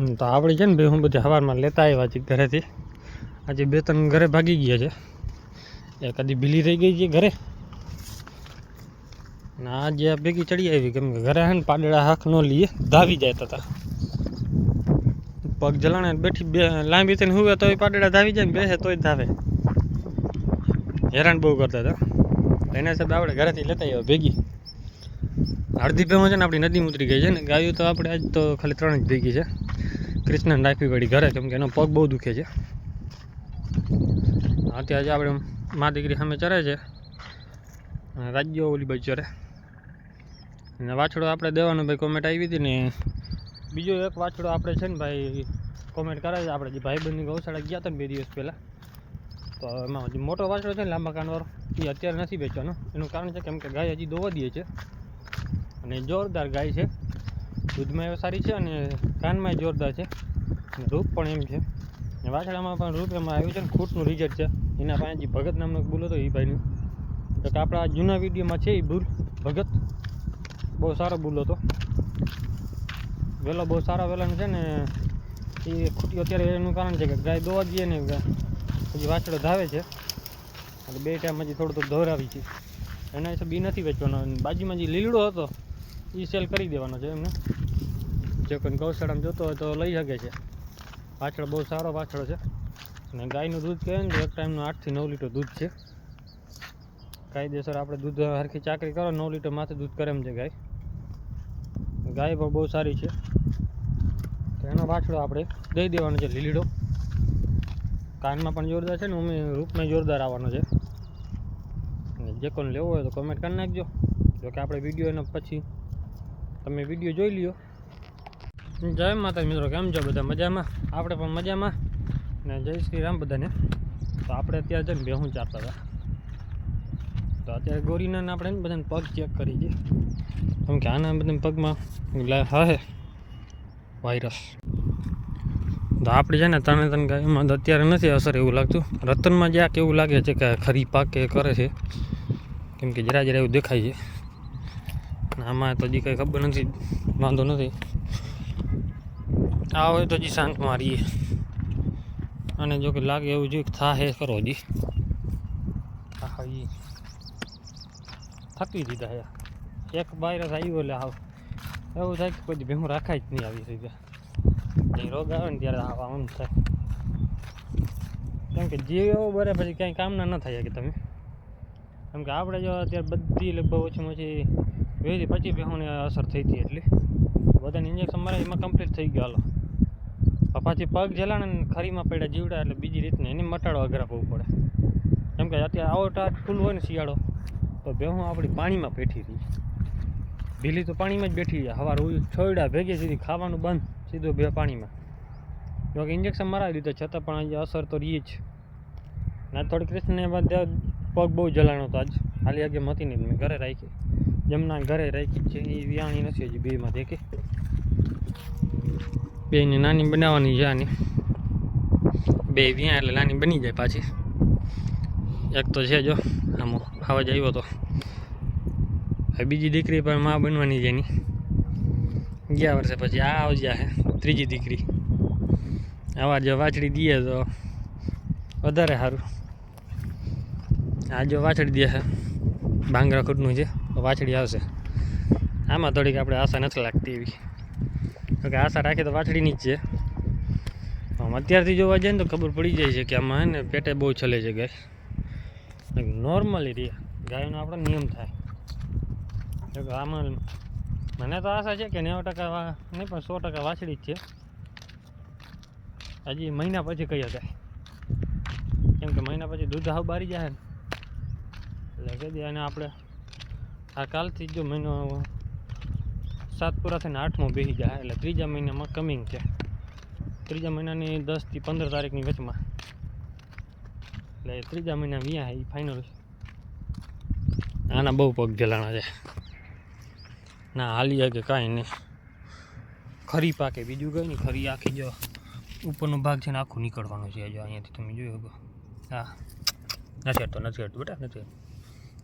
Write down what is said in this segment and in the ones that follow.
તો આપણે છે ને ભાઈ, હું બધી હવારમાં લેતા આવ્યા છીએ ઘરેથી. આજે બે ત્રણ ઘરે ભાગી ગયા છે. એ કદી ભીલી રહી ગઈ છે ઘરે. ને આજે આ ભેગી ચડી આવી, કેમ કે ઘરે હે ને પાડડા હાથ ન લઈએ ધાવી જાય હતા પગ જલાણે બેઠી બે લાંબી થઈને હુવે તોય પાડડા ધાવી જાય ને બેસે તોય ધાવે. હેરાન બહુ કરતા હતા. એના હિસાબે આપણે ઘરેથી લેતા આવ્યા ભેગી. અડધી ભેમાં છે ને આપણી નદી ઉતરી ગઈ છે ને, ગાયું તો આપણે આજ તો ખાલી ત્રણ જ ભેગી છે. કૃષ્ણને રાખવી પડી ઘરે, કેમ કે એનો પગ બહુ દુખે છે. અત્યારે આજે આપણે મા દીકરી સામે ચરે છે. રાજ્યો ઓલી બાજુ ચરે. અને વાછડો આપણે દેવાનો ભાઈ કોમેન્ટ આવી હતી ને, બીજો એક વાછડો આપણે છે ને ભાઈ કોમેન્ટ કરે છે આપણે, જે ભાઈબંધની ગૌશાળા ગયા હતા ને બે દિવસ પહેલાં. તો એમાં જે મોટો વાછડો છે ને લાંબા કાનવાળો, એ અત્યારે નથી વેચવાનો. એનું કારણ છે કેમ કે ગાય હજી દોવા દે છે. અને જોરદાર ગાય છે. દૂધમાં એ સારી છે અને કાનમાં જોરદાર છે. રૂપ પણ એમ છે. વાછડામાં પણ રૂપ એમાં આવ્યું છે ને ખૂટનું રિઝલ્ટ છે. એના પાસે જે ભગત નામનો ભૂલ હતો એ ભાઈનું. તો આપણા જૂના વિડીયોમાં છે એ ભૂલ, ભગત? બહુ સારો ભૂલ હતો. વહેલો બહુ સારા વહેલાનો છે ને એ ખૂટ્યો અત્યારે એનું કારણ છે કે ગાય દોવા જઈએ ને પછી વાછડો ધાવે છે. એટલે બે ટાઈમ હજી થોડું થોડું ધોરાવી છે. એના વિશે બી નથી વેચવાનો. બાજુમાં જે લીલડો હતો એ સેલ કરી દેવાનો છે એમને. જે કોઈ ગૌશાળામાં જોતો હોય તો લઈ શકે છે. પાછળ બહુ સારો પાછળ છે. અને ગાયનું દૂધ કહે ને એક ટાઈમનું આઠથી નવ લીટર દૂધ છે. કાયદેસર આપણે દૂધ હરખી ચાકરી કરો, નવ લીટર માથે દૂધ કરે છે ગાય. ગાય પણ બહુ સારી છે. તો એનો પાછળ આપણે દઈ દેવાનો છે લીલીડો. કાનમાં પણ જોરદાર છે ને, અમે રૂપમાં જોરદાર આવવાનો છે. અને જે કોને લેવો હોય તો કોમેન્ટ કરી નાખજો. જોકે આપણે વીડિયો એના પછી, તમે વીડિયો જોઈ લ્યો. જય માતા મિત્રો, કેમ છો બધા? મજામાં? આપણે પણ મજામાં. ને જય શ્રી રામ બધાને. તો આપણે અત્યારે છે ને બેહું ચારતા હતા. તો અત્યારે ગોરીના આપણે ને બધાને પગ ચેક કરી છે. કેમ કે આના બધાને પગમાં હે વાયરસ તો આપણે છે ને તને તને ગાયમાં અત્યારે નથી અસર એવું લાગતું. રતનમાં જ્યાં કેવું લાગે છે કે ખરી પાક કે કરે છે. કેમ કે જરા જરા એવું દેખાય છે. આમાં તો હજી કંઈ ખબર નથી, વાંધો નથી. આ હોય તો હજી શાંત મારીએ. અને જો કે લાગે એવું જોઈએ થાહે કરો હજી. થકી દીધા યાર એક બાયર આવ્યો એટલે આવ એવું થાય કે કોઈ ભેહું રાખાય જ નહીં આવી રીતે. જે રોગ આવે ને ત્યારે આવા આમ થાય. કેમ કે જીવો એવો બરે પછી કાંઈ કામના ન થાય કે તમે. કેમ કે આપણે જો અત્યારે બધી લગભગ ઓછીમાં ઓછી વીસથી પચીસ ભેહુંની અસર થઈ હતી એટલી. બધાને ઇન્જેક્શન મારે એમાં કમ્પ્લીટ થઈ ગયો હાલો. પાછી પગ જલાણ અને ખરીમાં પડ્યા જીવડા એટલે બીજી રીતને એને મટાડો અઘરા બહુ પડે. કેમ કે અત્યારે આવો ટાટ ફૂલ હોય ને શિયાળો, તો ભેહું આપણી પાણીમાં બેઠી રહી. ભીલી તો પાણીમાં જ બેઠી જાય હવાર છોયડા ભેગી સીધી ખાવાનું બંધ, સીધું બે પાણીમાં. જો કે ઇન્જેક્શન મરાવી દીધું, છતાં પણ આજે અસર તો રહી જ. ના થોડી કૃષ્ણને ત્યાં પગ બહુ જલાણો હતો આજ. હાલી આગે મતી નહીં મેં ઘરે રાખી. જમના ઘરે રાખી છે, એ વ્યાણી નથી હજી બેમાં દેખી. બેને નાની બનાવવાની છે આની. બે વ્યાં એટલે નાની બની જાય પાછી. એક તો છે જો, આમ આવાજ આવ્યો તો. બીજી દીકરી પણ માં બનવાની છે એની. ગયા વર્ષે પછી આ આવજ્યા છે ત્રીજી દીકરી. આવા જો વાછડી દઈએ તો વધારે સારું. આ જો વાછડી દે છે ભાંગરા ખૂટનું છે વાછડી આવશે. આમાં થોડીક આપણે આશા નથી લાગતી એવી. તો કે આશા રાખીએ તો વાછડીની જ છે. આમ અત્યારથી જોવા જઈએ ને તો ખબર પડી જાય છે કે આમાં હે ને પેટે બહુ ચલે છે ગાય. નોર્મલી રહે ગાયનો આપણો નિયમ થાય. તો આમાં મને તો આશા છે કે નેવું ટકા નહીં, પણ સો ટકા વાછડી જ છે. હજી મહિના પછી કઈ શકાય કેમ કે મહિના પછી દૂધ હાવ બારી જાય ને. એટલે કહી દે અને આપણે આ કાલથી જો મહિનો સાત પૂરા થઈને આઠમો બેસી જાય એટલે ત્રીજા મહિનામાં કમિંગ છે. ત્રીજા મહિનાની દસથી પંદર તારીખની વચમાં. એટલે ત્રીજા મહિના વ્યા એ ફાઇનલ આના બહુ પગ જલાણા છે. ના, હાલી કે કાંઈ નહીં. ખરી પાકે, બીજું કંઈ નહીં, ખરી આખી જો ઉપરનો ભાગ છે ને આખું નીકળવાનું છે જો અહીંયાથી. તમે જોયું શકો. હા. નથી હટતો નથી હટતો, બેટા, નથી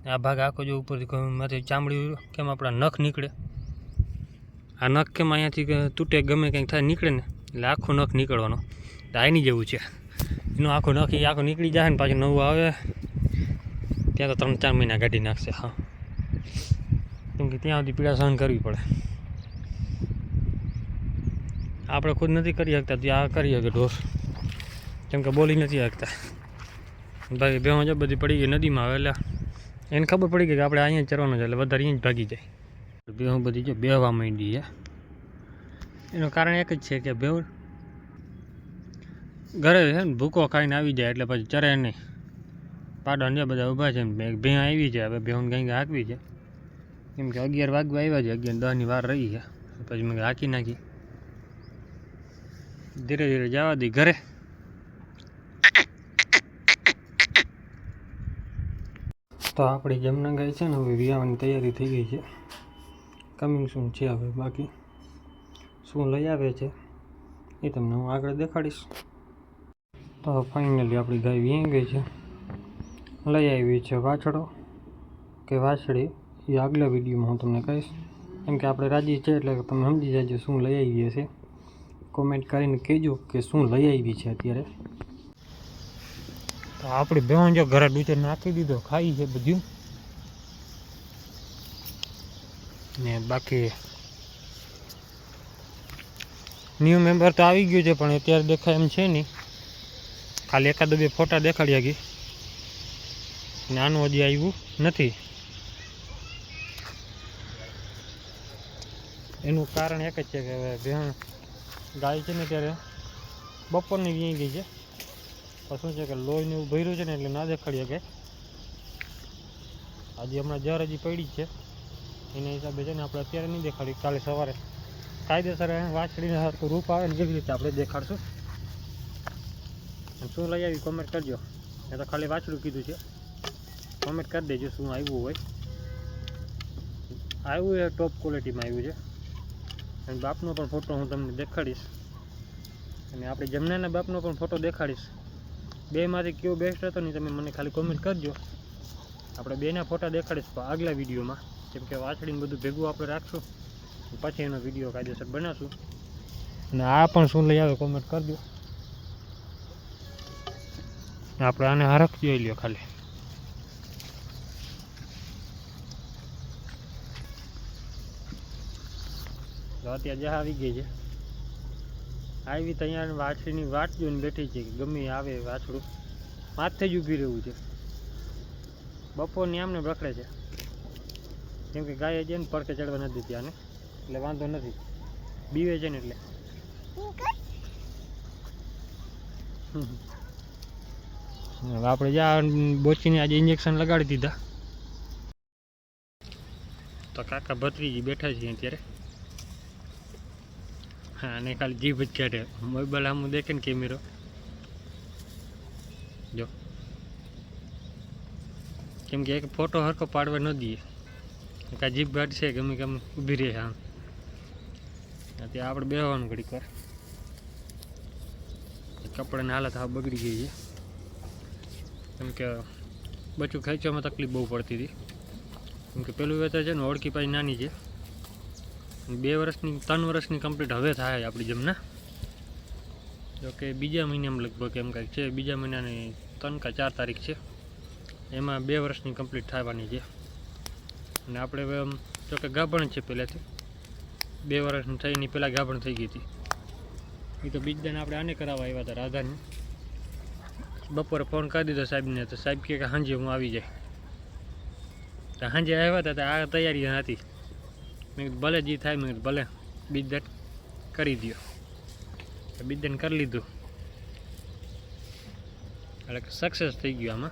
આ ભાગ આખો જો ઉપરથી માંથી ચામડી કેમ આપણા નખ નીકળે? આ નખ કેમ અહીંયાથી તૂટે ગમે કંઈક થાય નીકળે ને, એટલે આખું નખ નીકળવાનો. તો આની જેવું છે. એનું આખું નખ એ આખું નીકળી જાય ને પાછું નવું આવે, ત્યાં તો ત્રણ ચાર મહિના કાઢી નાખશે, હા. કેમ કે ત્યાં સુધી પીડા સહન કરવી પડે. આપણે ખુદ નથી કરી શકતા ત્યાં આ કરી શકે ઢોર. કેમ કે બોલી નથી શકતા. બાકી બે જો બધી પડી ગઈ નદીમાં આવે એટલે એને ખબર પડી ગઈ કે આપણે અહીંયા ચરવાનું છે, એટલે વધારે અહીંયા જ ભાગી જાય. ભેહું બધી જો બેહવા માંડી છે એનું કારણ એક જ છે કે ભેહું ઘરે છે ને ભૂકો ખાઈને આવી જાય એટલે પછી ચરે નહીં. પાડો ને બધા ઊભા છે ભેં આવી છે, હવે ભેહું કંઈક હાંકવી છે. કેમ કે અગિયાર વાગવા આવ્યા છે, અગિયાર દસની વાર રહી છે. પછી મેં હાંકી નાખી. ધીરે ધીરે જવા દી ઘરે. તો આપણી જમના ગાય છે ને હવે વિયાવાની તૈયારી થઈ ગઈ છે. કમિંગ શું છે હવે બાકી? શું લઈ આવે છે? એ તમને હું આગળ દેખાડીશ. તો ફાઇનલી આપણી ગાય વીંઈ ગઈ છે. લઈ આવી છે વાછડો. કે વાછડી, એ આગલા વિડીયોમાં હું તમને કહીશ. કેમ કે આપણે રાજી છે એટલે તમે સમજી જાજો શું લઈ આવીએ છે. કોમેન્ટ કરીને કહેજો કે શું લઈ આવી છે અત્યારે. તો આપણી બેન જો ઘરે ડૂચર નાખી દીધો, ખાઈ છે બધું. ને બાકી ન્યૂ મેમ્બર તો આવી ગયું છે, પણ અત્યારે દેખાય એમ છે નહીં. ખાલી એકાદ બે ફોટા દેખાડ્યા ગઈ ને આનું હજી આવ્યું નથી. એનું કારણ એક જ છે કે હવે ભેણ ગાય છે ને ત્યારે બપોરની વીંઈ ગઈ છે. શું છે કે લોહીને એવું ભર્યું છે ને એટલે ના દેખાડીએ કે. આજે હમણાં જર હજી પડી છે. એના હિસાબે છે ને આપણે અત્યારે નહીં દેખાડી, કાલે સવારે. કાયદેસર વાછડીને સરખું રૂપ આવે ને એવી રીતે આપણે દેખાડશું. શું લઈ આવી કોમેન્ટ કરજો. મેં તો ખાલી વાછડું કીધું છે. કોમેન્ટ કરી દેજો શું આવ્યું હોય. આવ્યું એ ટોપ ક્વોલિટીમાં આવ્યું છે. અને બાપનો પણ ફોટો હું તમને દેખાડીશ. અને આપણે જમનાના બાપનો પણ ફોટો દેખાડીશ. બેમાંથી કયો બેસ્ટ હતો ને તમે મને ખાલી કોમેન્ટ કરજો. આપણે બેના ફોટા દેખાડીશ આગલા વિડીયોમાં. કેમ કે વાછડીને બધું ભેગું આપણે રાખશું, પછી એનો વીડિયો કાયદેસર બનાવશું અને આ પણ શું લઈ આવે કોમેન્ટ કરજો આપણે આને હરખ જોઈ લ્યો ખાલી. અત્યારે જહા આવી ગઈ છે. આવી તો અહીંયા વાછડીની વાટ જોઈને બેઠી છે કે ગમે આવે વાછડું. માથે જ ઊભી રહેવું છે. બપોરની આમને પકડે છે. કેમ કે ગાય છે ને પડકે ચડવા નથી દીધી આને. એટલે વાંધો નથી. બીવે છે ને એટલે. હવે આપણે જ્યાં બોચીને આજે ઇન્જેક્શન લગાડી દીધા. તો કાકા ભત્રીજી બેઠા છીએ અત્યારે. હા અને ખાલી જીભ જ કાઢે. મોબાઈલ આમ દેખે ને કેમેરો. જો. કેમ કે એક ફોટો હરખો પાડવા ન દઈએ. કાં જીભ છે, ગમે કેમ ઊભી રહે આમ. ત્યાં આપણે બેહવાનું ઘડીક વાર. કપડાની હાલત હા બગડી ગઈ છે. કેમ કે બચું ખેંચવામાં તકલીફ બહુ પડતી હતી. કેમ કે પેલું વેતર છે ને, ઓળખી પાછી નાની છે. બે વર્ષની, ત્રણ વર્ષની કમ્પ્લીટ હવે થાય આપણી જમના જો કે બીજા મહિનામાં લગભગ એમ કાંઈક છે. બીજા મહિનાની ત્રણ કા ચાર તારીખ છે. એમાં બે વર્ષની કમ્પ્લીટ થવાની છે. અને આપણે જો કે ગાભણ છે પહેલાંથી. બે વર્ષની થઈની પહેલાં ગાભણ થઈ ગઈ હતી. એ તો બીજદાને આપણે આને કરાવવા આવ્યા હતા રાધાને. બપોરે ફોન કરી દીધો સાહેબને, તો સાહેબ કે હાંજે હું આવી જાય. તો સાંજે આવ્યા હતા, તો આ તૈયારી હતી. મેં ભલે જે થાય, મેં ભલે ભલે. બીજદાન કરી દો બીજદાન કરી લીધું. એટલે સક્સેસ થઈ ગયું આમાં.